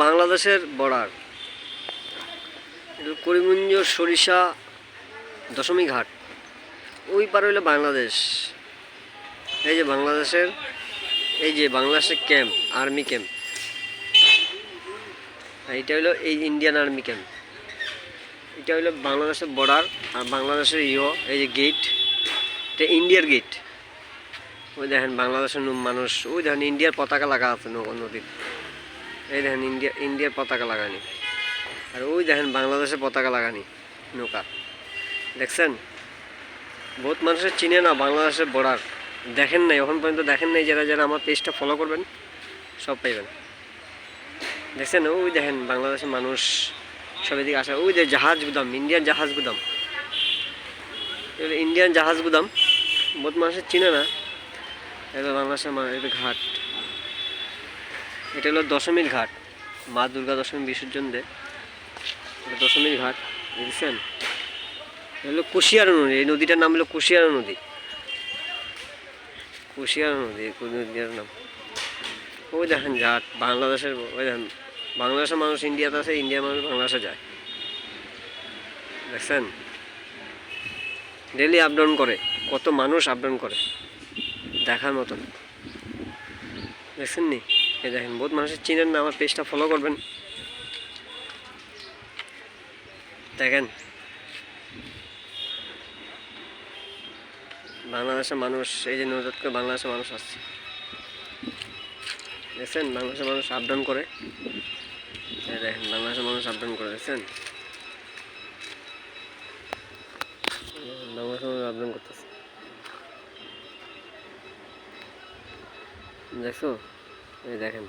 বাংলাদেশের বর্ডার, করিমগঞ্জ সরিষা দশমী ঘাট ওই পার হইল বাংলাদেশ। এই যে বাংলাদেশের, এই যে বাংলাদেশের ক্যাম্প, আর্মি ক্যাম্প। এইটা হলো এই ইন্ডিয়ান আর্মি ক্যাম্প। এটা হলো বাংলাদেশের বর্ডার আর বাংলাদেশের ইয়ো, এই যে গেট, এটা ইন্ডিয়ার গেট। ওই দেখেন বাংলাদেশের মানুষ, ওই দেখেন ইন্ডিয়ার পতাকা লাগা আছে নদীর এই দেখেন ইন্ডিয়া, ইন্ডিয়ার পতাকা লাগানি। আর ওই দেখেন বাংলাদেশের পতাকা লাগানি, নৌকা। দেখছেন? বহুত মানুষের চিনে না বাংলাদেশের বর্ডার দেখেন নাই, এখন পর্যন্ত দেখেন নাই যারা যারা আমার পেজটা ফলো করবেন, সব পাইবেন। দেখছেন? ওই দেখেন বাংলাদেশের মানুষ, সব এদিকে আসে। ওই যে জাহাজ গুদাম, ইন্ডিয়ান জাহাজ গুদাম। ইন্ডিয়ান জাহাজ গুদাম, বহুত মানুষের চিনে না এটা বাংলাদেশের ঘাট। এটা হলো দশমীর ঘাট। মা দুর্গা দশমী বিসর্জন দেয়। এটা দশমীর ঘাট দেখছেন এটা হলো কুশিয়ারা নদী, এই নদীটার নাম হলো কুশিয়ারা নদী। কুশিয়ারা নদী নদীর নাম। ওই দেখেন ঘাট, বাংলাদেশের ওই দেখেন, বাংলাদেশের মানুষ ইন্ডিয়াতে আছে, ইন্ডিয়ার মানুষ বাংলাদেশে যায়। দেখছেন? ডেলি আপ ডাউন করে, কত মানুষ আপ ডাউন করে, দেখার মতন। দেখছেন নি? এই দেখেন, বহুত মানুষের চিনেন না, আমার পেজটা ফলো করবেন। দেখেন। বাংলাদেশের মানুষ, এই যে নজর করে বাংলাদেশের মানুষ আসছে। দেখছেন? বাংলাদেশের মানুষ আপ ডাউন করে। দেখেন, বাংলাদেশের মানুষ আপ ডাউন করে, দেখছেন? বাংলাদেশের মানুষ আপ ডাউন করতেছে। দেখছ? এই দেখেন।